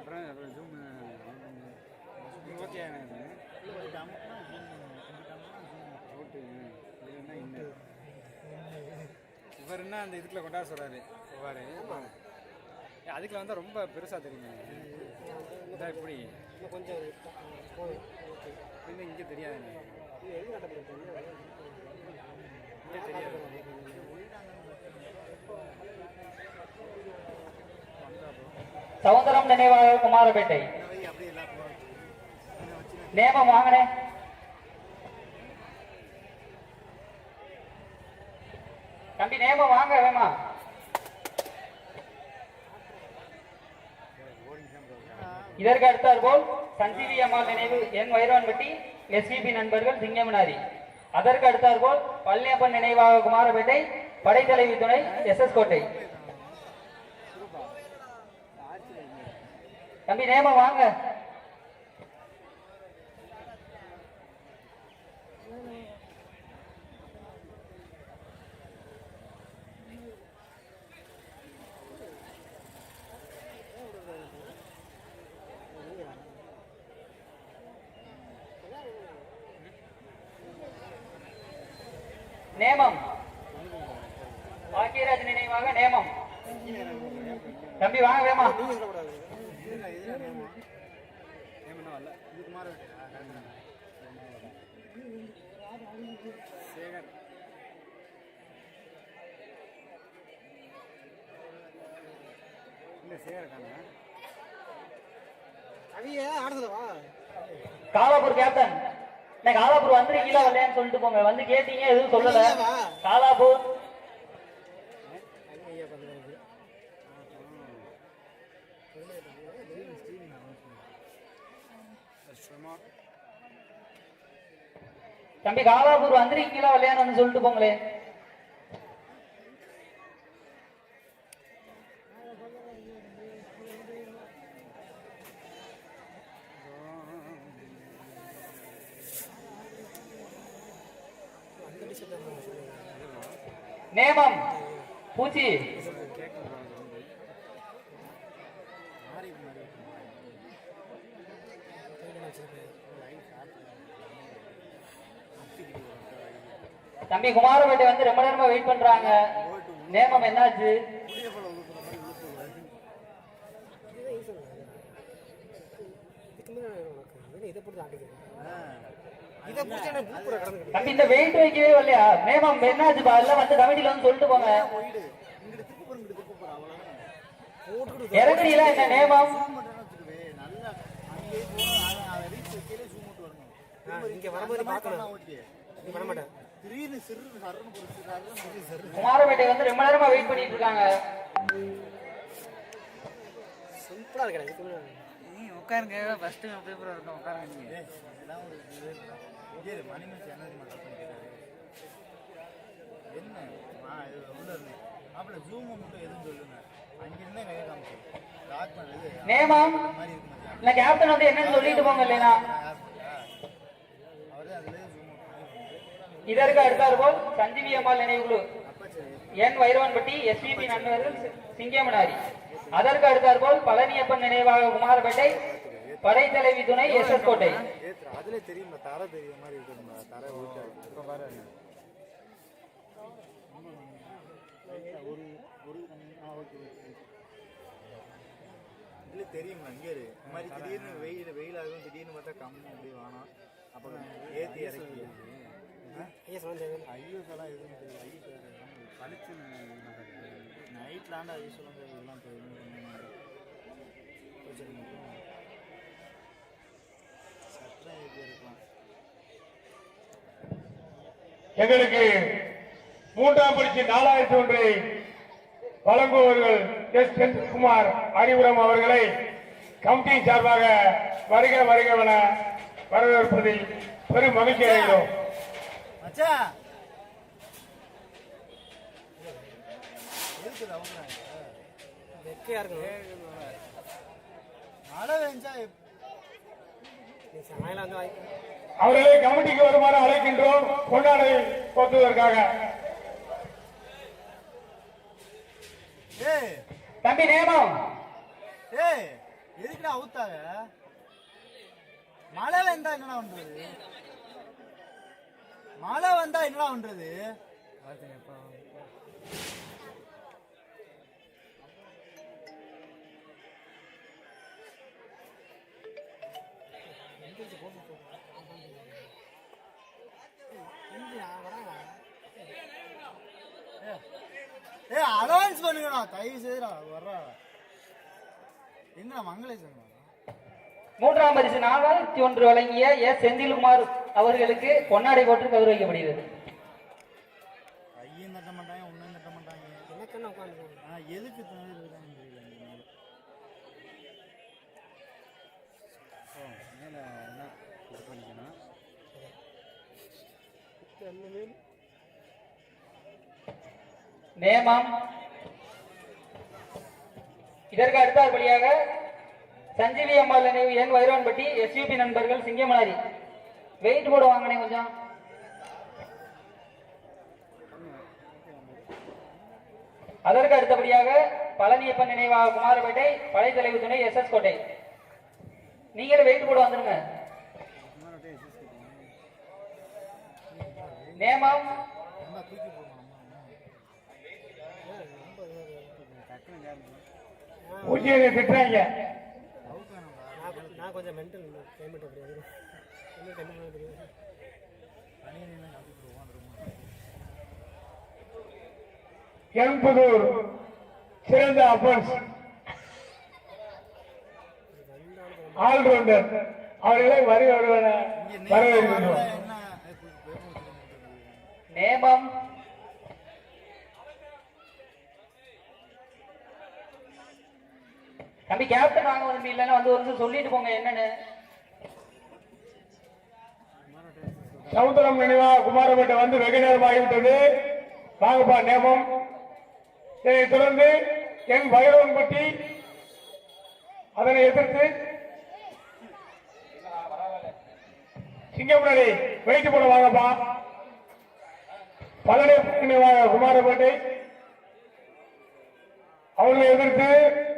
காட்டுறேன். Zoom okay out இல்லைன்னா இன்னும் இவர் என்ன அந்த இதுக்குள்ள கொண்டாட சொல்றாரு? இவ்வாறு. அதுக்குள்ள வந்தால் ரொம்ப பெருசாக தெரியுங்க இதான் இப்படி. இன்னும் கொஞ்சம் இன்னும் இங்கே தெரியாதுங்க இங்கே தெரியாது. சவுந்தரம் நினைவாக குமாரபேட்டை. நேமம் வாங்கினே தம்பி நேமம் வாங்க வேமா இதற்கு அடுத்தார் போல் சஞ்சீவி அம்மாள் நினைவு என் வைரவன்பட்டி எஸ்பிபி நண்பர்கள் சிங்கமனாரி. அதற்கு அடுத்தார் போல் பழனியப்பன் நினைவாக குமாரபேட்டை படைத்தலைவி துணை எஸ் எஸ் கோட்டை. தம்பி நேமம் வாங்க நேமம் பாக்கியராஜ் நினைவாக நேமம் தம்பி வாங்க வேமா காலாப்பூர் கேப்டன் நான் காலாப்பூர் வந்துருக்கீங்களா வரலையான்னு சொல்லிட்டு போங்க. வந்து கேட்டீங்க எதுவும் சொல்லல? காலாப்பூர் தம்பி காலாப்பூர் வந்திருக்கீங்களா வரலையான்னு வந்து சொல்லிட்டு போங்களே பூச்சி தம்பி குமாரபேட்டை வந்து ரொம்ப நேரமா வெயிட் பண்றாங்க. நேமம் என்னாச்சு? தம்பி இந்த வெயிட் வைக்கவே இல்லையா நேமம் என்னாச்சுப்பா? எல்லாம் வந்து கமிட்டில வந்து சொல்லிட்டு போங்க. இறங்குறீங்களா என்ன நேமம் குமாரபேட்டை வந்து ரொம்ப நேரமா வெயிட் பண்ணிட்டு இருக்காங்க. இதுக்கு மேலே நீ உட்காருங்க. ஃபர்ஸ்ட் பேப்பர் இருக்கும் உட்காருங்க நீங்க என்ன? ஆ, இது உள்ள இருந்து. மாப்பிள்ளை zoom அ மட்டும் எதுவும் சொல்லுங்க. நேமம். இல்ல கேப்டன் வந்து என்னன்னு சொல்லிட்டு போங்க இல்லைனா இதற்கு அடுத்தார் போல் சஞ்சீவி அம்மாள் நினைவுக்குழு. என் வைரவன்பட்டி எஸ்பிபி நண்பர்கள் சிங்கமனாரி. அதற்கு அடுத்தார் போல் பழனியப்பன் நினைவாக குமாரபேட்டை படைத்தலைவி துணை எஸ் எஸ் கோட்டை அதுல தெரியுமா ஒரு ஒரு ஆ ஓகே ஓகே இதுல தெரியுமா இரு. இந்த மாதிரி திடீர்னு வெயில் வெயில் ஆகும் திடீர்னு பார்த்தா கம்மி அப்படி வேணாம் அப்புறம் ஏத்தி இறக்கி. ஐயா சொல்ல தேவை ஐயோஸ் எல்லாம் எதுவும் ஆண்டா தெரியும்? மட்டும் ஏற்றி இருக்கலாம் எங்களுக்கு மூன்றாம் பரிசு நாலாயிரத்தி ஒன்றை வழங்குபவர்கள் எஸ் செந்தில்குமார் அறிவுரம் அவர்களை கமிட்டி சார்பாக வருக வருகவென வரவேற்பதில் பெரும் மகிழ்ச்சி அடைகிறோம். அவர்களை கமிட்டிக்கு வருமாறு அழைக்கின்றோம். கொண்டாடை போத்துவதற்காக ஏய் தம்பி நேமம் ஏய் எதுக்குடா அவுத்தாங்க மழை வந்தா என்னடா பண்றது? மழை வந்தா என்னடா பண்றது ஏ பண்ணுங்கடா தயவு செய்துடா வர்றா. என்ன மங்களேசன் மூன்றாம் பரிசு நாலாயிரத்தி ஒன்று வழங்கிய எஸ் செந்தில்குமார் அவர்களுக்கு பொன்னாடை போட்டு கௌரவிக்கப்படுகிறது. ஐயும் தட்ட மாட்டாங்க ஒன்றும் தட்ட மாட்டாங்க. எனக்கு என்ன உட்காந்து எதுக்கு. ஓ மேலே என்ன இது பண்ணிக்கணும்? நேமம் இதற்கு அடுத்தபடியாக சஞ்சீவி அம்மாள் நினைவு என் வைரவன்பட்டி எஸ்யூபி நண்பர்கள் சிங்கமலாரி. வெயிட் போட வாங்கினே கொஞ்சம். அதற்கு அடுத்தபடியாக பழனியப்பன் நினைவாக குமாரபேட்டை படைத்தலைவு துணை எஸ் எஸ் கோட்டை. நீங்களே வெயிட் போட வந்துருங்க. நேமம். டக்குன்னு பூஜ்ஜியம் திட்டுறாங்க. நான் கொஞ்சம் மென்டல் பேமெண்ட் தெரியும் எம்புதூர் சிறந்த அப்பன்ஸ் ஆல்ரவுண்டர் அவர்களை வரி வருவன வரவேற்கின்றோம். நேமம் தம்பி கேப்டன் வாங்க தம்பி இல்லைன்னா வந்து ஒரு சொல்லிட்டு போங்க என்னன்னு. சமுத்திரம் நினைவா குமாரபேட்டை வந்து வெகு நேரம் ஆகிவிட்டது. வாங்கப்பா நேமம். இதைத் தொடர்ந்து என் பைரவன்பட்டி அதனை எதிர்த்து சிங்கமுனரி வெயிட் போட வாங்கப்பா. பழனி குமாரபேட்டை அவர்களை எதிர்த்து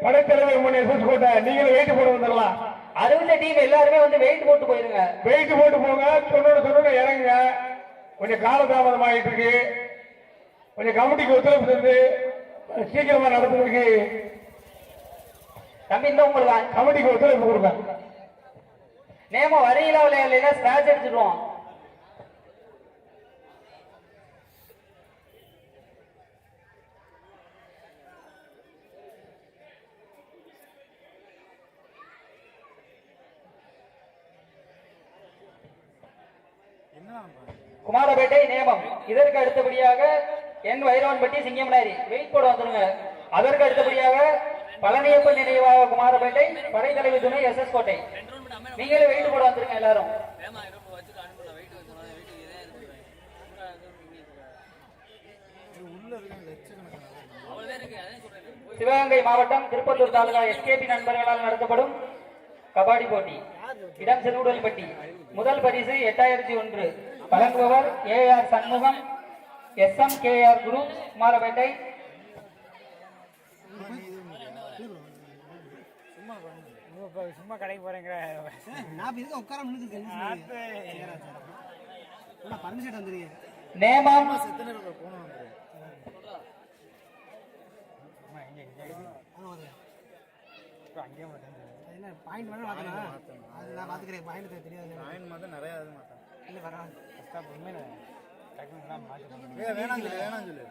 படைத்தலைவர் முன்னே கோட்டை நீங்களும் வெயிட் போட வந்துடலாம். அறுபது டீம் எல்லாருமே வந்து வெயிட் போட்டு போயிருங்க. வெயிட் போட்டு போங்க சொன்னோட சொன்னோட இறங்குங்க. கொஞ்சம் காலதாமதம் ஆயிட்டு இருக்கு கொஞ்சம் கமிட்டிக்கு ஒத்துழைப்பு தந்து சீக்கிரமா நடத்துறதுக்கு தம்பி இந்த உங்களுக்கு கமிட்டிக்கு ஒத்துழைப்பு கொடுங்க. நேமம் வரையில விளையாடல ஸ்கிராச் அடிச்சிடுவோம் குமாரபேட்டை நேமம் இதற்கு அடுத்தபடியாக என் வைரவன்பட்டி சிங்கமனாரி. வெயிட் போட வந்துருங்க. அதற்கு அடுத்தபடியாக பழனியப்பன் நினைவாக குமாரபேட்டை படைத்தலைவி துணை எஸ் எஸ் கோட்டை. நீங்களே வெயிட் போட வந்துருங்க எல்லாரும். சிவகங்கை மாவட்டம் திருப்பத்தூர் தாலுகா எஸ்கேபி நண்பர்களால் நடத்தப்படும் கபாடி போட்டி. இடம் செருவுடல்பட்டி முதல் பரிசு எட்டாயிரத்தி ஒன்று. வழங்குபவர் A R Shanmugam S M K R Guru Kumarapettai. சும்மா இப்போ சும்மா கடைக்கு போகிறேங்கிற நான் இதுக்கு உட்கார பர்மிஷன் வந்துருங்க நேமம் பாயிண்ட் பார்க்கணும் அது நான் பார்த்துக்கிறேன் பாயிண்ட் தெரியாது. ஆயின் மாதம் நிறைய மாட்டான் இல்லை வரா ஃபஸ்ட்டாக உண்மையில டக்குன்னு மாற்றி ஏ வேணாம் சொல்லு வேணாம் சொல்லு.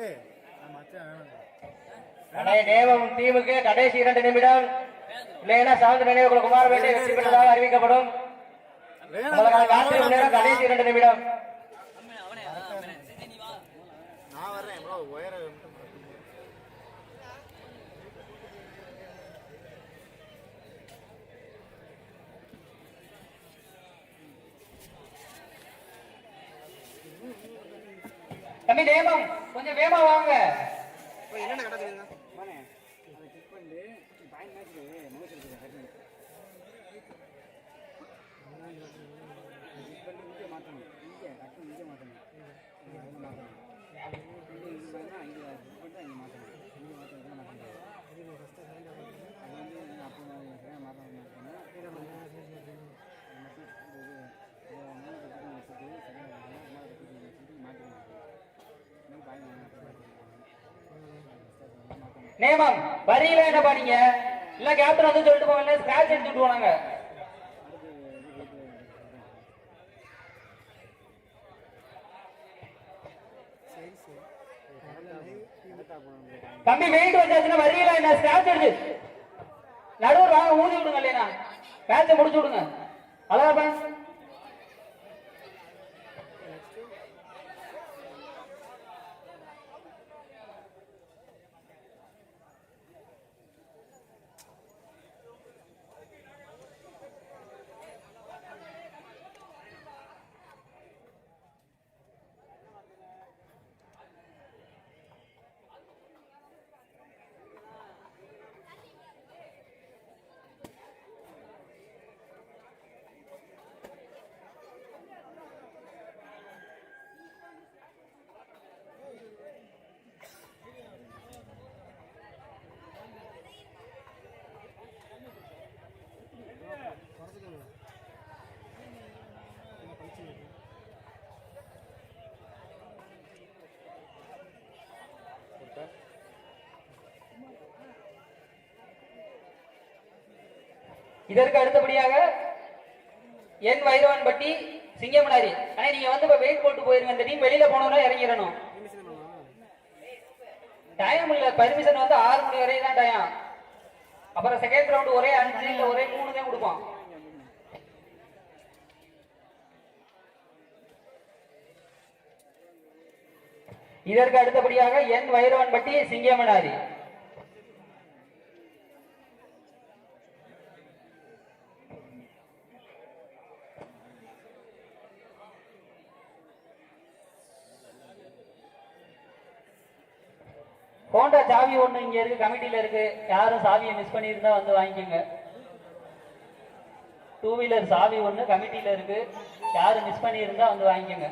ஏய் நான் மச்சான் வேணாம் நேமம் டீமுக்கு கடைசி இரண்டு நிமிடம். இல்லைன்னா சார்ந்த நினைவுகள் குமாரபேட்டை வெற்றி பெற்றதாக அறிவிக்கப்படும். நேரம் கடைசி இரண்டு நிமிடம். நான் வர்றேன் ப்ரோ. தம்பி நேமம் கொஞ்சம் வேகமா வாங்க. என்னென்ன கிடக்குதுங்க அதை கிளிக் பண்ணி பாயிண்ட் மேட்ச்சு நோஸ் இருக்குது டக்குன்னு கிளிக் பண்ணி இங்கே மாற்றணும் இங்கே டக்குன்னு இங்கே மாற்றணும் இங்கே வந்து மாற்றணும் இங்கே இது பண்ணால் இங்கே கிளிக் பண்ணிட்டு அங்கே மாற்றணும் இங்கே மாற்றணும் இங்கே மாற்ற முடியாது அது வந்து அப்போ நேமம் வரியில என்ன பண்ணீங்க இல்ல கேப்டன் வந்து சொல்லிட்டு போங்க ஸ்கிராச் எடுத்துட்டு போனாங்க. தம்பி வெயிட் வந்தாச்சுன்னா வரியில என்ன ஸ்கிராச் எடுத்து நடுவர் வாங்க ஊதி விடுங்க இல்லையா மேட்சை முடிச்சு விடுங்க. அதான் இதற்கு அடுத்தபடியாக என் வைரவன் பட்டி சிங்கமனாரி ஆனா நீங்க வந்து இப்ப வெயிட் போட்டு போயிருங்க இந்த டீம் வெளியில போனோம்னா இறங்கிடணும். டைம் இல்ல பர்மிஷன் வந்து ஆறு மணி வரை தான் டைம் அப்புறம் செகண்ட் ரவுண்ட் ஒரே அஞ்சு இல்ல ஒரே மூணு தான் கொடுப்போம். இதற்கு அடுத்தபடியாக என் வைரவன் பட்டி சிங்கமனாரி சாவி ஒண்ணு இங்க இருக்கு கமிட்டில இருக்கு. யாரும் சாவியை மிஸ் பண்ணியிருந்தா வந்து வாங்கிக்கோங்க. டூ வீலர் சாவி ஒண்ணு கமிட்டில இருக்கு. யாரும் மிஸ் பண்ணியிருந்தா வந்து வாங்கிக்கோங்க.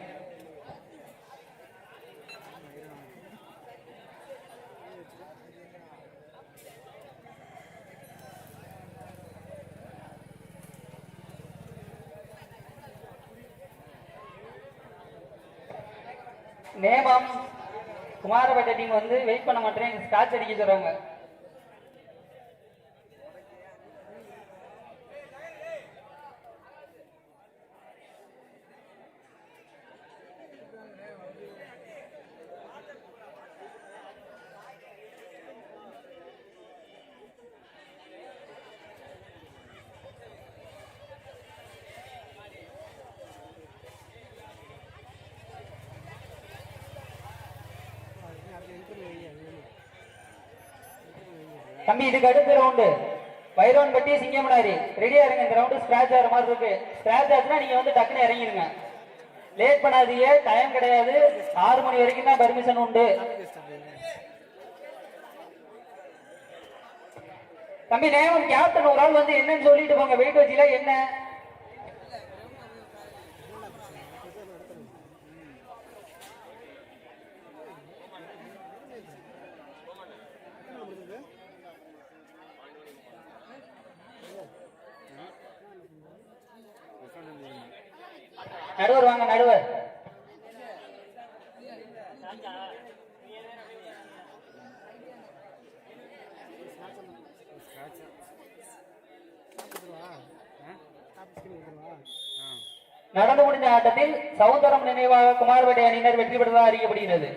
நேமம் குமாரபேட்டை டீம் வந்து வெயிட் பண்ண மாட்டேன் ஸ்காட்ச் அடிக்க சொல்றவங்க. தம்பி இதுக்கு அடுத்த ரவுண்டு வைரோன் பட்டி சிங்கமனாரி. ரெடியா இருங்க இந்த ரவுண்டு ஸ்கிராச் ஆகிற மாதிரி இருக்கு. ஸ்கிராச் ஆச்சுன்னா நீங்க வந்து டக்குன்னு இறங்கிடுங்க. லேட் பண்ணாதீங்க டைம் கிடையாது. ஆறு மணி வரைக்கும் தான் பர்மிஷன் உண்டு. தம்பி நேம் கேப்டன் ஒரு ஆள் வந்து என்னன்னு சொல்லிட்டு போங்க. வெயிட் வச்சுல என்ன? நடுவர் வாங்க நடுவர். நடந்து முடிந்த ஆட்டத்தில் சவுந்தரம் நினைவாக குமாரபேட்டை அணியினர் வெற்றி பெற்றதாக அறியப்படுகிறது.